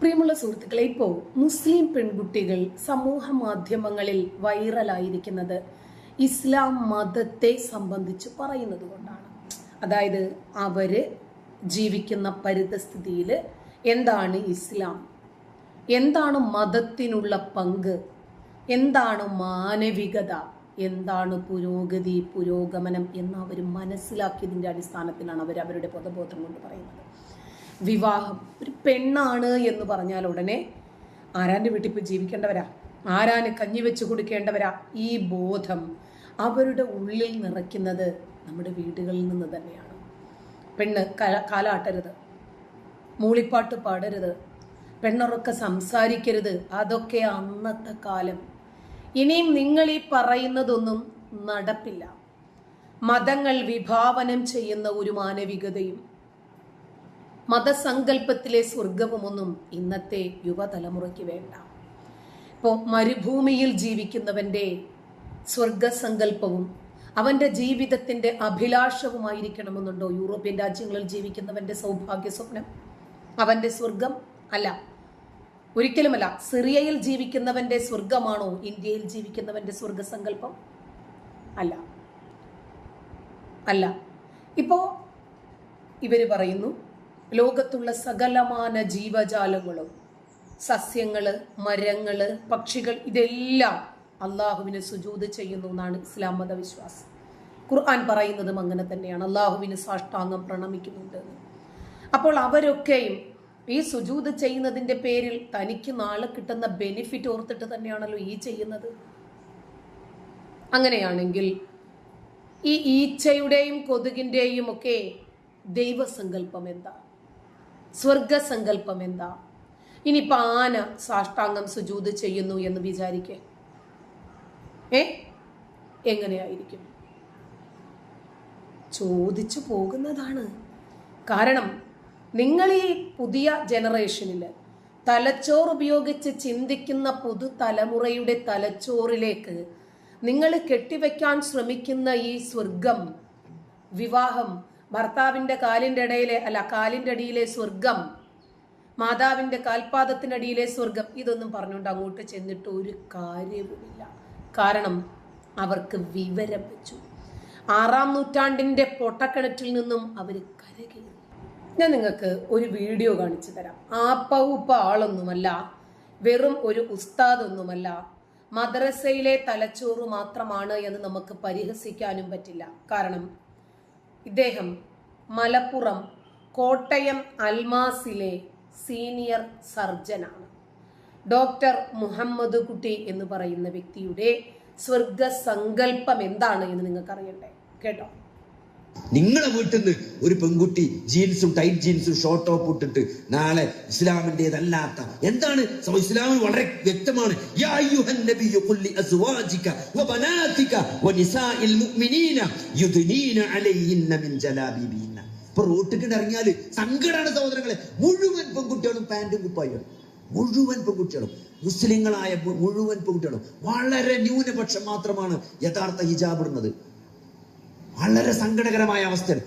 പ്രിയമുള്ള സുഹൃത്തുക്കളെ ഇപ്പോൾ മുസ്ലിം പെൺകുട്ടികൾ സമൂഹ മാധ്യമങ്ങളിൽ വൈറലായിരിക്കുന്നത് ഇസ്ലാം മതത്തെ സംബന്ധിച്ച് പറയുന്നത് കൊണ്ടാണ്. അതായത് അവർ ജീവിക്കുന്ന പരിതസ്ഥിതിയിൽ എന്താണ് ഇസ്ലാം? എന്താണ് മതത്തിനുള്ള പങ്ക്? എന്താണ് മാനവികത? എന്താണ് പുരോഗതി പുരോഗമനം എന്ന് അവർ മനസ്സിലാക്കിയതിന്റെ അടിസ്ഥാനത്തിലാണ് അവർ അവരുടെ പൊതുബോധം കൊണ്ട് പറയുന്നത്. വിവാഹം. ഒരു പെണ്ണാണ് എന്ന് പറഞ്ഞാൽ ഉടനെ ആരാന്റെ വീട്ടിൽ പോയി ജീവിക്കേണ്ടവരാ? ആരാന് കഞ്ഞി വെച്ച് കൊടുക്കേണ്ടവരാ? ഈ ബോധം അവരുടെ ഉള്ളിൽ നിറയ്ക്കുന്നത് നമ്മുടെ വീടുകളിൽ നിന്ന് തന്നെയാണ്. പെണ്ണ് കല- കാലാട്ടരുത്. മൂളിപ്പാട്ട് പാടരുത്. പെണ്ണുറൊക്കെ സംസാരിക്കരുത്. അതൊക്കെ അന്നത്തെ കാലം. ഇനിയും നിങ്ങൾ ഈ പറയുന്നതൊന്നും നടപ്പില്ല. മതങ്ങൾ വിഭാവനം ചെയ്യുന്ന ഒരു മാനവികതയും മതസങ്കല്പത്തിലെ സ്വർഗവുമൊന്നും ഇന്നത്തെ യുവതലമുറയ്ക്ക് വേണ്ട. ഇപ്പോൾ മരുഭൂമിയിൽ ജീവിക്കുന്നവന്റെ സ്വർഗസങ്കല്പവും അവന്റെ ജീവിതത്തിന്റെ അഭിലാഷവുമായിരിക്കണമെന്നുണ്ടോ യൂറോപ്യൻ രാജ്യങ്ങളിൽ ജീവിക്കുന്നവന്റെ സൗഭാഗ്യ സ്വപ്നം അവന്റെ സ്വർഗം അല്ല. ഒരിക്കലുമല്ല സിറിയയിൽ ജീവിക്കുന്നവന്റെ സ്വർഗമാണോ ഇന്ത്യയിൽ ജീവിക്കുന്നവന്റെ സ്വർഗസങ്കല്പം അല്ല. അല്ല. ഇപ്പോ ഇവർ പറയുന്നു ലോകത്തുള്ള സകലമാന ജീവജാലങ്ങളും സസ്യങ്ങൾ മരങ്ങൾ പക്ഷികൾ ഇതെല്ലാം അള്ളാഹുവിന് സുജൂത് ചെയ്യുന്നു എന്നാണ് ഇസ്ലാം മതവിശ്വാസം. ഖുർആൻ പറയുന്നതും അങ്ങനെ തന്നെയാണ്. അള്ളാഹുവിന് സാഷ്ടാംഗം പ്രണമിക്കുന്നുണ്ട് അപ്പോൾ അവരൊക്കെയും ഈ സുജൂത് ചെയ്യുന്നതിന്റെ പേരിൽ തനിക്ക് നാളെ കിട്ടുന്ന ബെനിഫിറ്റ് ഓർത്തിട്ട് തന്നെയാണല്ലോ ഈ ചെയ്യുന്നത്. അങ്ങനെയാണെങ്കിൽ ഈ ഈച്ചയുടെയും കൊതുകിന്റെയും ഒക്കെ ദൈവസങ്കല്പം എന്താ? സ്വർഗസങ്കല്പം എന്താ? ഇനിയിപ്പൊ ആന സാഷ്ടാംഗം സുജൂത് ചെയ്യുന്നു എന്ന് വിചാരിക്കേ? ഏ? എങ്ങനെയായിരിക്കും? ചോദിച്ചു പോകുന്നതാണ്. കാരണം നിങ്ങൾ ഈ പുതിയ ജനറേഷനിൽ തലച്ചോർ ഉപയോഗിച്ച് ചിന്തിക്കുന്ന പുതുതലമുറയുടെ തലച്ചോറിലേക്ക് നിങ്ങൾ കെട്ടിവെക്കാൻ ശ്രമിക്കുന്ന ഈ സ്വർഗം വിവാഹം ഭർത്താവിന്റെ കാലിന്റെ ഇടയിലെ അല്ല കാലിന്റെ അടിയിലെ സ്വർഗം മാതാവിന്റെ കാൽപാദത്തിനടിയിലെ സ്വർഗം ഇതൊന്നും പറഞ്ഞുകൊണ്ട് അങ്ങോട്ട് ചെന്നിട്ട് ഒരു കാര്യവുമില്ല. കാരണം അവർക്ക് വിവരം വെച്ചു. ആറാം നൂറ്റാണ്ടിന്റെ പൊട്ടക്കിണറ്റിൽ നിന്നും അവർ കരകയറി. ഞാൻ നിങ്ങൾക്ക് ഒരു വീഡിയോ കാണിച്ചു തരാം. ആപ്പ ഉപ്പ ആളൊന്നുമല്ല വെറും ഒരു ഉസ്താദൊന്നുമല്ല മദ്രസയിലെ തലച്ചോറ് മാത്രമാണ് എന്ന് നമുക്ക് പരിഹസിക്കാനും പറ്റില്ല. കാരണം ഇദ്ദേഹം മലപ്പുറം കോട്ടയം അൽമാസിലെ സീനിയർ സർജനാണ്. ഡോക്ടർ മുഹമ്മദ് കുട്ടി എന്ന് പറയുന്ന വ്യക്തിയുടെ സ്വർഗസങ്കല്പം എന്താണ് എന്ന് നിങ്ങൾക്ക് അറിയണ്ടേ കേട്ടോ? നിങ്ങളെ വീട്ടിൽ നിന്ന് ഒരു പെൺകുട്ടി ജീൻസും ടൈറ്റ് ജീൻസും ഷോർട്ട് ടോപ്പ് ഇട്ടിട്ട് നാളെ ഇസ്ലാമിന്റെതല്ലാത്ത എന്താണ് ഇസ്ലാമിൽ വളരെ വ്യക്തമാണ്. ഇപ്പൊ റോട്ടിൽ ഇറങ്ങിയാൽ സങ്കടാണ് സഹോദരങ്ങളെ. മുഴുവൻ പെൺകുട്ടികളും പാന്റും കുപ്പായും മുഴുവൻ പെൺകുട്ടികളും. മുസ്ലിങ്ങളായ മുഴുവൻ പെൺകുട്ടികളും. വളരെ ന്യൂനപക്ഷം മാത്രമാണ് യഥാർത്ഥ ഹിജാബ് ഇടുന്നത്. വളരെ സങ്കടകരമായ അവസ്ഥയാണ്.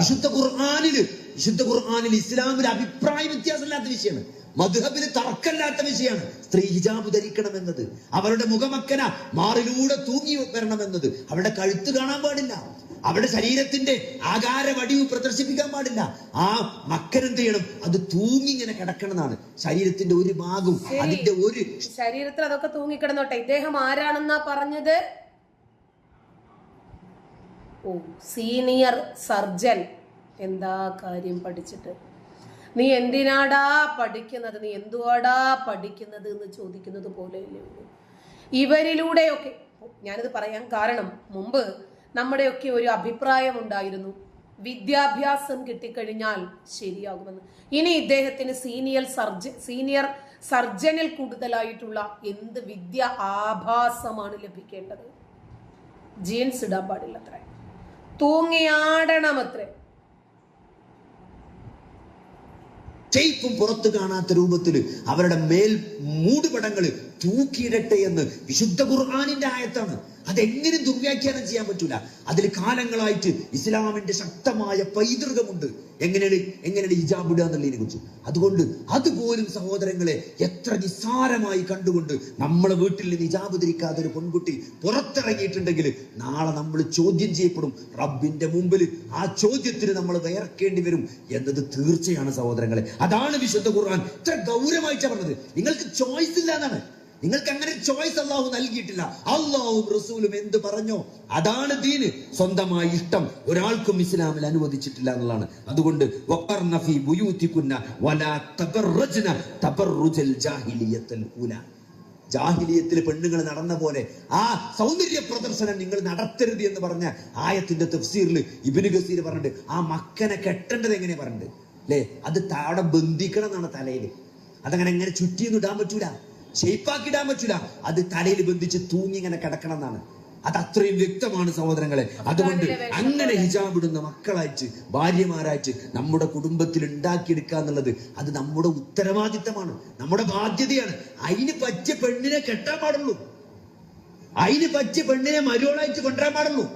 വിശുദ്ധ ഖുർആാനിൽ വിശുദ്ധ ഖുർആാനിൽ ഇസ്ലാമിൽ അഭിപ്രായ വ്യത്യാസമില്ലാത്ത വിഷയമാണ്. മധുഹബിന് തർക്കമില്ലാത്ത വിഷയമാണ്. സ്ത്രീ ഹിജാബ് ധരിക്കണമെന്നത്. അവരുടെ മുഖമക്കന മാറിലൂടെ തൂങ്ങി വരണമെന്നത്. അവരുടെ കഴുത്ത് കാണാൻ പാടില്ല. അവരുടെ ശരീരത്തിന്റെ ആകാര വടിവ് പ്രദർശിപ്പിക്കാൻ പാടില്ല. ആ മക്കനെന്ത് ചെയ്യണം? അത് തൂങ്ങി ഇങ്ങനെ കിടക്കണമെന്നാണ് ശരീരത്തിന്റെ ഒരു ഭാഗം. അതിന്റെ ഒരു ശരീരത്തിൽ അതൊക്കെ തൂങ്ങിക്കിടന്നോട്ടെ. ഇദ്ദേഹം ആരാണെന്നാ പറഞ്ഞത്? ഓ സീനിയർ സർജൻ. എന്താ കാര്യം പഠിച്ചിട്ട്? നീ എന്തിനാടാ പഠിക്കുന്നത്? നീ എന്തുവാടാ പഠിക്കുന്നത് എന്ന് ചോദിക്കുന്നത് ഉള്ളൂ. ഇവരിലൂടെയൊക്കെ ഞാനിത് പറയാൻ കാരണം മുമ്പ് നമ്മുടെയൊക്കെ ഒരു അഭിപ്രായം ഉണ്ടായിരുന്നു. വിദ്യാഭ്യാസം കിട്ടിക്കഴിഞ്ഞാൽ ശരിയാകുമെന്ന്. ഇനി ഇദ്ദേഹത്തിന് സീനിയർ സർജൻ സീനിയർ സർജനിൽ കൂടുതലായിട്ടുള്ള എന്ത് വിദ്യ ആഭാസമാണ് ലഭിക്കേണ്ടത്? ജീൻസ് ഇടാൻ പാടില്ല അത്രേ തൂങ്ങിയാടണം ചെയ്പ്പും പുറത്ത് കാണാത്ത രൂപത്തിൽ അവരുടെ മേൽ മൂടുപടങ്ങൾ തൂക്കിയിടട്ടെ എന്ന് വിശുദ്ധ ഖുർആാനിന്റെ ആയത്താണ്. അതെങ്ങനെ ദുർവ്യാഖ്യാനം ചെയ്യാൻ പറ്റൂല? അതിൽ കാലങ്ങളായിട്ട് ഇസ്ലാമിന്റെ ശക്തമായ പൈതൃകമുണ്ട്. എങ്ങനെയാണ്? എങ്ങനെയാണ് ഹിജാബ് ഇടുക എന്നുള്ളതിനെ കുറിച്ച്. അതുകൊണ്ട് അതുപോലും സഹോദരങ്ങളെ എത്ര നിസ്സാരമായി കണ്ടുകൊണ്ട് നമ്മളെ വീട്ടിൽ ഹിജാബ് ധരിക്കാതെ ഒരു പെൺകുട്ടി പുറത്തിറങ്ങിയിട്ടുണ്ടെങ്കിൽ നാളെ നമ്മൾ ചോദ്യം ചെയ്യപ്പെടും റബ്ബിന്റെ മുമ്പിൽ ആ ചോദ്യത്തിന് നമ്മൾ വേർക്കേണ്ടി വരും എന്നത് തീർച്ചയാണ് സഹോദരങ്ങളെ. അതാണ് വിശുദ്ധ ഖുർആൻ. ഇത്ര ഗൗരവമായിട്ടാണ് പറഞ്ഞത്. നിങ്ങൾക്ക് ചോയ്സ് ഇല്ല എന്നാണ്. നിങ്ങൾക്ക് അങ്ങനെ ചോയ്സ് അള്ളാഹു നൽകിയിട്ടില്ല. അള്ളാഹും റസൂലും എന്ത് പറഞ്ഞോ അതാണ് ദീന് സ്വന്തമായി ഇഷ്ടം ഒരാൾക്കും ഇസ്ലാമിൽ അനുവദിച്ചിട്ടില്ല എന്നുള്ളതാണ്. അതുകൊണ്ട് ജാഹിലിയത്തുൽ പെണ്ണുങ്ങൾ നടന്ന പോലെ ആ സൗന്ദര്യ പ്രദർശനം നിങ്ങൾ നടത്തരുത് എന്ന് പറഞ്ഞ ആയത്തിന്റെ തഫ്സീറിൽ ഇബിന് ഗസീർ പറഞ്ഞിട്ട് ആ മക്കനെ കെട്ടേണ്ടത് എങ്ങനെയാ പറഞ്ഞിട്ട്? അല്ലേ? അത് താടെ ബന്ധിക്കണം എന്നാണ് തലയിൽ. അതങ്ങനെ എങ്ങനെ ചുറ്റിയൊന്നും ഇടാൻ പറ്റൂല. ഷെയ്പ്പാക്കി പറ്റില്ല. പറ്റൂല അത് തലയിൽ ബന്ധിച്ച് തൂങ്ങി ഇങ്ങനെ കിടക്കണം എന്നാണ് അത് അത്രയും വ്യക്തമാണ് സഹോദരങ്ങളെ. അതുകൊണ്ട് അങ്ങനെ ഹിജാബ് ഇടുന്ന മക്കളായിട്ട് ഭാര്യമാരായിട്ട് നമ്മുടെ കുടുംബത്തിൽ ഉണ്ടാക്കിയെടുക്കുക എന്നുള്ളത് അത് നമ്മുടെ ഉത്തരവാദിത്തമാണ് നമ്മുടെ ബാധ്യതയാണ്. അതിന് പറ്റിയ പെണ്ണിനെ കെട്ടാൻ പാടുള്ളൂ. അതിന് പറ്റിയ പെണ്ണിനെ മരുവളായിട്ട് കൊണ്ടുവരാൻ പാടുള്ളൂ.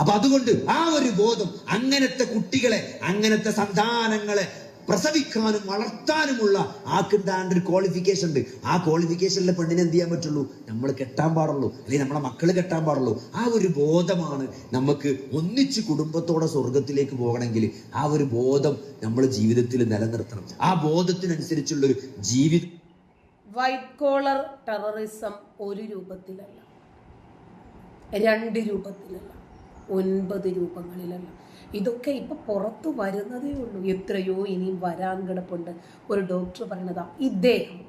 അപ്പൊ അതുകൊണ്ട് ആ ഒരു ബോധം അങ്ങനത്തെ കുട്ടികളെ അങ്ങനത്തെ സന്താനങ്ങളെ പ്രസവിക്കാനും വളർത്താനുമുള്ള ആക്കുണ്ടാണ്ട് ഒരു ക്വാളിഫിക്കേഷൻ ഉണ്ട്. ആ ക്വാളിഫിക്കേഷനിലെ പെണ്ണിനെ എന്ത് ചെയ്യാൻ പറ്റുള്ളൂ? നമ്മൾ കെട്ടാൻ പാടുള്ളൂ. അല്ലെങ്കിൽ നമ്മളെ മക്കൾ കെട്ടാൻ പാടുള്ളൂ. ആ ഒരു ബോധമാണ് നമുക്ക് ഒന്നിച്ച് കുടുംബത്തോടെ സ്വർഗത്തിലേക്ക് പോകണമെങ്കിൽ ആ ഒരു ബോധം നമ്മൾ ജീവിതത്തിൽ നിലനിർത്തണം. ആ ബോധത്തിനനുസരിച്ചുള്ള ഒരു ജീവിതം വൈറ്റ് കോളർ ടെററിസം ഒരു രൂപത്തിലല്ല. രണ്ട് രൂപത്തിലല്ല. ഒൻപത് രൂപങ്ങളിലല്ല. ഇതൊക്കെ ഇപ്പൊ പുറത്തു വരുന്നതേ ഉള്ളൂ. എത്രയോ ഇനിയും വരാൻ കിടപ്പുണ്ട്. ഒരു ഡോക്ടർ പറയണതാ ഇദ്ദേഹം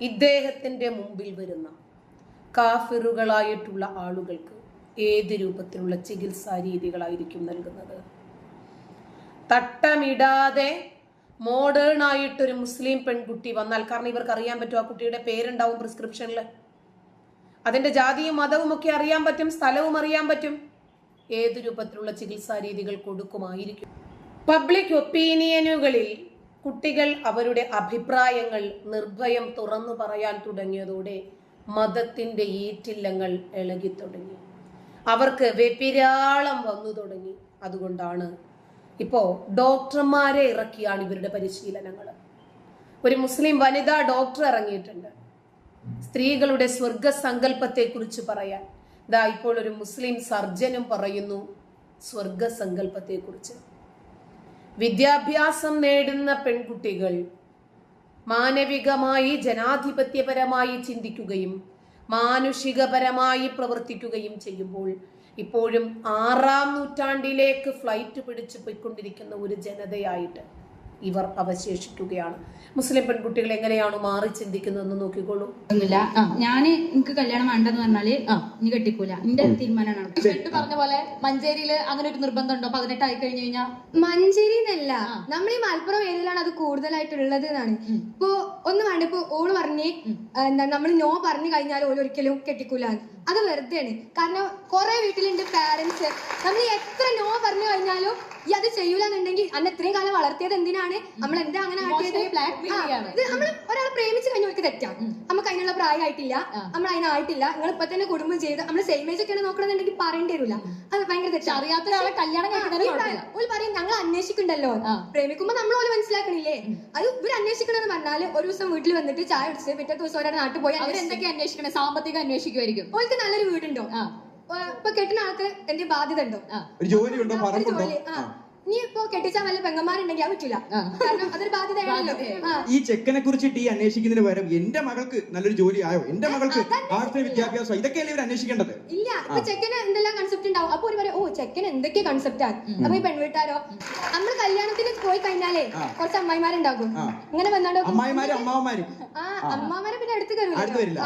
ഇദ്ദേഹത്തിന്റെ മുമ്പിൽ വരുന്ന കാഫിറുകളായിട്ടുള്ള ആളുകൾക്ക് ഏത് രൂപത്തിലുള്ള ചികിത്സാ രീതികളായിരിക്കും നൽകുന്നത്? തട്ടമിടാതെ മോഡേൺ ആയിട്ടൊരു മുസ്ലിം പെൺകുട്ടി വന്നാൽ കാരണം ഇവർക്ക് അറിയാൻ പറ്റും ആ കുട്ടിയുടെ പേരുണ്ടാവും പ്രിസ്ക്രിപ്ഷനിൽ അതിന്റെ ജാതിയും മതവും ഒക്കെ അറിയാൻ പറ്റും സ്ഥലവും അറിയാൻ പറ്റും. ഏത് രൂപത്തിലുള്ള ചികിത്സാ രീതികൾ കൊടുക്കുമായിരിക്കും? പബ്ലിക് ഒപ്പീനിയനുകളിൽ കുട്ടികൾ അവരുടെ അഭിപ്രായങ്ങൾ നിർഭയം തുറന്നു പറയാൻ തുടങ്ങിയതോടെ മതത്തിന്റെ ഈറ്റില്ലങ്ങൾ ഇളകി തുടങ്ങി. അവർക്ക് വെപ്പിരാളം വന്നു തുടങ്ങി. അതുകൊണ്ടാണ് ഇപ്പോൾ ഡോക്ടർമാരെ ഇറക്കിയാണ് ഇവരുടെ പരിശീലനങ്ങൾ ഒരു മുസ്ലിം വനിതാ ഡോക്ടർ ഇറങ്ങിയിട്ടുണ്ട്. സ്ത്രീകളുടെ സ്വർഗസങ്കല്പത്തെ കുറിച്ച് പറയാൻ. ദാ ഇപ്പോൾ ഒരു മുസ്ലിം സർജനും പറയുന്നു സ്വർഗസങ്കല്പത്തെ കുറിച്ച് വിദ്യാഭ്യാസം നേടുന്ന പെൺകുട്ടികൾ മാനവികമായി ജനാധിപത്യപരമായി ചിന്തിക്കുകയും മാനുഷികപരമായി പ്രവർത്തിക്കുകയും ചെയ്യുമ്പോൾ ഇപ്പോഴും ആറാം നൂറ്റാണ്ടിലേക്ക് ഫ്ലൈറ്റ് പിടിച്ച് പോയിക്കൊണ്ടിരിക്കുന്ന ഒരു ജനതയായിട്ട് ഇവർ അവശേഷിക്കുകയാണ്. മുസ്ലിം പെൺകുട്ടികൾ എങ്ങനെയാണ് മാറി ചിന്തിക്കുന്നതെന്ന് നോക്കിക്കോളൂ. ഒന്നുമില്ല. ഞാൻ എനിക്ക് കല്യാണം വേണ്ടെന്ന് പറഞ്ഞാൽ നീ കെട്ടിക്കൂല. എന്റെ തീരുമാനമാണ് പറഞ്ഞ പോലെ മഞ്ചേരിയിൽ അങ്ങനെ ഒരു നിർബന്ധം ഉണ്ടോ? പതിനെട്ട് ആയി കഴിഞ്ഞു? കഴിഞ്ഞാൽ മഞ്ചേരി എന്നല്ല. നമ്മൾ ഈ മലപ്പുറം ഏരിയയിലാണ് അത് കൂടുതലായിട്ടുള്ളത് എന്നാണ്. ഇപ്പോ ഒന്ന് വേണ്ട. ഇപ്പൊ ഓൾ പറഞ്ഞേ എന്താ നമ്മൾ നോ പറഞ്ഞു കഴിഞ്ഞാൽ ഓൾ ഒരിക്കലും കെട്ടിക്കൂല അത് വെറുതെയാണ്. കാരണം കുറെ വീട്ടിലുണ്ട് പാരന്റ്സ് നമ്മൾ എത്ര നോ പറഞ്ഞു കഴിഞ്ഞാലും ഈ അത് ചെയ്യൂലെന്നുണ്ടെങ്കിൽ അന്ന് ഇത്രയും കാലം വളർത്തിയത് എന്തിനാണ്? നമ്മൾ എന്താ അങ്ങനെ ആക്കിയത്? Emotionally blackmail ആ, ചെയ്യാണ്. ഇത് നമ്മൾ ഒരാളെ പ്രേമിച്ച് കഴിഞ്ഞവർക്ക് തെറ്റാം. നമുക്ക് അതിനുള്ള പ്രായമായിട്ടില്ല. നമ്മൾ അതിനായിട്ടില്ല. നിങ്ങൾ ഇപ്പൊ തന്നെ കുടുംബം ചെയ്ത് നമ്മൾ സെയിം ഏജ് ഒക്കെയാണ് നോക്കണമെന്നുണ്ടെങ്കിൽ പറയേണ്ടി വരില്ല. അത് ഭയങ്കര തെറ്റാ. അറിയാത്ത ഒരാളെ കല്യാണം ഓൽ പറയും ഞങ്ങൾ അന്വേഷിക്കണ്ടല്ലോ പ്രേമിക്കുമ്പോ നമ്മൾ ഓൽ മനസ്സിലാക്കണില്ലേ? അത് ഇവർ അന്വേഷിക്കണമെന്ന് പറഞ്ഞാൽ ഒരു ദിവസം വീട്ടിൽ വന്നിട്ട് ചായ അടിച്ച് പിറ്റേ ദിവസം ഒരാൾ നാട്ടിൽ പോയി അവരെന്തൊക്കെ അന്വേഷിക്കണേ? സാമ്പത്തികം അന്വേഷിക്കുമായിരിക്കും ഓൾക്ക് നല്ലൊരു വീടുണ്ടോ? ഇപ്പൊ കെട്ടുന്ന ആൾക്ക് എന്റെ ബാധ്യത ഉണ്ടോ ഒരു ജോലി. ഉണ്ടോ പറമ്പുണ്ടോ നീ ഇപ്പൊ കെട്ടിച്ചാൽ വല്ല പെങ്ങന്മാരുണ്ടെങ്കിൽ അത് പറ്റൂല. കാരണം അതൊരു ബാധ്യതയാണല്ലോ. ആ. ഈ ചെക്കനെ കുറിച്ചിട്ട് ഈ അന്വേഷിക്കുന്നതിന് പകരം എന്റെ മകൾക്ക് നല്ലൊരു ജോലി ആയോ? എന്റെ മകൾക്ക് ആർട്സ് വിദ്യാഭ്യാസം ഇതൊക്കെയല്ലേ ഇവർ അന്വേഷിക്കേണ്ടത്? ഇല്ല. ഇപ്പൊ ചെക്കന് എന്തെല്ലാം കൺസെപ്റ്റ് ഉണ്ടാവും? അപ്പൊ ഒരു പറയും ഓ ചെക്കൻ എന്തൊക്കെ കൺസെപ്റ്റ് ആണ് അപ്പൊ ഈ പെൺവീട്ടാരോ നമ്മൾ കല്യാണത്തിന് പോയി കഴിഞ്ഞാലേ കുറച്ച് അമ്മായിമാരുണ്ടാകും. ഇങ്ങനെ വന്നാണ്ടോ അമ്മായിമാര് അമ്മാവന്മാര്. ആ അമ്മാവന്മാരെ പിന്നെ വരില്ല. കയറില്ല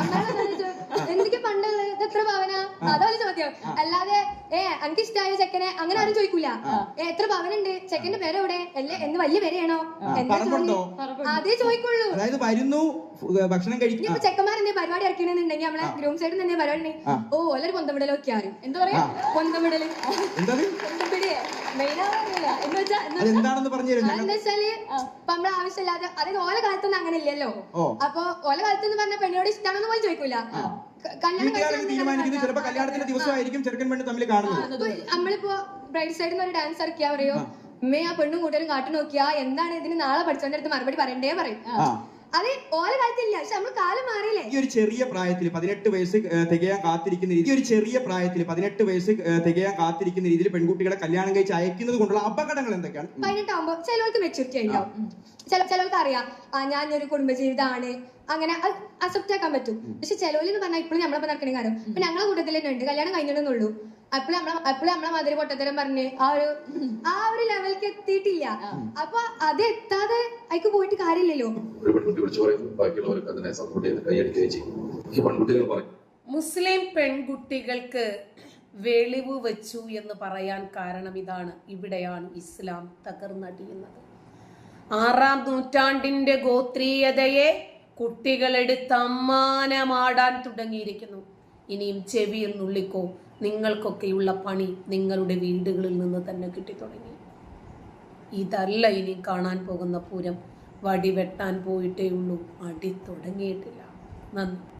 എന്തൊക്കെ പണ്ടുള്ളത് ഇത് എത്ര പവന അതാണ് ചോദ്യം അല്ലാതെ ഏ അനക്ക് ഇഷ്ടമായ ചെക്കനെ? അങ്ങനെ ആരും ചോദിക്കൂല. ഏ, എത്ര പവനുണ്ട് ചെക്കന്റെ പേര് എവിടെ? അല്ലേ എന്ന് വലിയ പേരെയാണോ? എന്താ? അതേ ചോദിക്കുള്ളൂ. അതായത് വരുന്നു ഭക്ഷണം കഴിക്കും ഇനിയിപ്പോ ചെക്കന്മാർ എന്തേ പരിപാടി ഇറക്കണെന്നുണ്ടെങ്കിൽ നമ്മളെ ഗ്രൂം സൈഡിൽ തന്നെ പരിപാടി ഉണ്ടെങ്കിൽ ഓ ഓലൊരു പൊന്തമിടലൊക്കെ ആരും. എന്താ പറയാ? പൊന്തമിടൽ. എന്താണ്? പൊന്തമിടിയേ മെയിനാ എന്ന് വെച്ചാ എന്ന് അതെന്താണെന്ന് പറഞ്ഞു തരും ഞങ്ങൾ എന്താ വെച്ചാൽ ഇപ്പൊ നമ്മൾ ആവശ്യമില്ലാതെ അതായത് ഓല കാലത്തൊന്നും അങ്ങനെ ഇല്ലല്ലോ. അപ്പൊ ഓല കാലത്തെന്ന് പറഞ്ഞ പെണ്ണിനോട് ഇഷ്ടമാണെന്ന് പോലും ചോദിക്കൂല. വീട്ടുകാരൊക്കെ തീരുമാനിക്കുന്നത് ചിലപ്പോ കല്യാണത്തിന്റെ ദിവസമായിരിക്കും ചെറുക്കൻ പെണ്ണ് തമ്മിൽ കാണുന്നത്. നമ്മളിപ്പോ ബ്രൈഡ് സൈഡിൽ നിന്ന് ഒരു ഡാൻസ് ഇറക്കിയാ പറയോ? ഉമ്മേ ആ പെണ്ണും കൂട്ടരും കാട്ടു നോക്കിയാ എന്താണ് ഇതിന് നാളെ പഠിച്ചവന്റെ അടുത്ത് മറുപടി പറയണ്ടേ പറയും. അത് ഓല കാലത്തില്ല പക്ഷെ നമ്മൾ കാലം മാറിയില്ലേ? ഈ ഒരു ചെറിയ പ്രായത്തിൽ പതിനെട്ട് വയസ്സ് തികയാൻ കാത്തിരിക്കുന്ന രീതി ഒരു ചെറിയ പ്രായത്തിൽ പതിനെട്ട് വയസ്സ് തികയാൻ കാത്തിരിക്കുന്ന രീതിയിൽ പെൺകുട്ടികളെ കല്യാണം കഴിച്ച് അയക്കുന്നത് കൊണ്ടുള്ള അപകടങ്ങൾ എന്തൊക്കെയാണ്? പതിനെട്ടാവുമ്പോ ചിലവർക്ക് മെച്ചൂരിറ്റി ഉണ്ടാവും ചില ചിലവർക്ക് അറിയാം ആ ഞാൻ ഒരു കുടുംബജീവിതമാണ്. അങ്ങനെ അക്സെപ്റ്റ് ആക്കാൻ പറ്റും. പക്ഷെ ചിലവര് എന്ന് പറഞ്ഞാൽ ഇപ്പോഴും നമ്മളെ നടക്കണ കാര്യം. ഇപ്പൊ ഞങ്ങളെ കൂട്ടത്തിൽ തന്നെ ഉണ്ട് കല്യാണം കഴിഞ്ഞിടുന്നുള്ളൂ അപ്പോഴും നമ്മളെ അപ്പോഴും നമ്മളെ മാതിരി പൊട്ടത്തരം പറഞ്ഞ് ആ ഒരു ആ ഒരു ലെവലിലേക്ക് എത്തിയിട്ടില്ല. അപ്പൊ അത് എത്താതെ അതിക്ക് പോയിട്ട് കാര്യമില്ലല്ലോ. ഈ പെൺകുട്ടികൾ പറയും. മുസ്ലിം പെൺകുട്ടികൾക്ക് വെളിവ് വെച്ചു എന്ന് പറയാൻ കാരണം ഇതാണ്. ഇവിടെയാണ് ഇസ്ലാം തകർന്നടിയുന്നത്. ആറാം നൂറ്റാണ്ടിന്റെ ഗോത്രീയതയെ കുട്ടികളെടുത്ത് അമ്മാനമാടാൻ തുടങ്ങിയിരിക്കുന്നു. ഇനിയും ചെവിയിൽ നുള്ളിക്കോ. നിങ്ങൾക്കൊക്കെയുള്ള പണി നിങ്ങളുടെ വീടുകളിൽ നിന്ന് തന്നെ കിട്ടിത്തുടങ്ങി. ഇതല്ല ഇനി കാണാൻ പോകുന്ന പൂരം. വടി വെട്ടാൻ പോയിട്ടേ ഉള്ളൂ. അടി തുടങ്ങിയിട്ടില്ല. നന്ദി.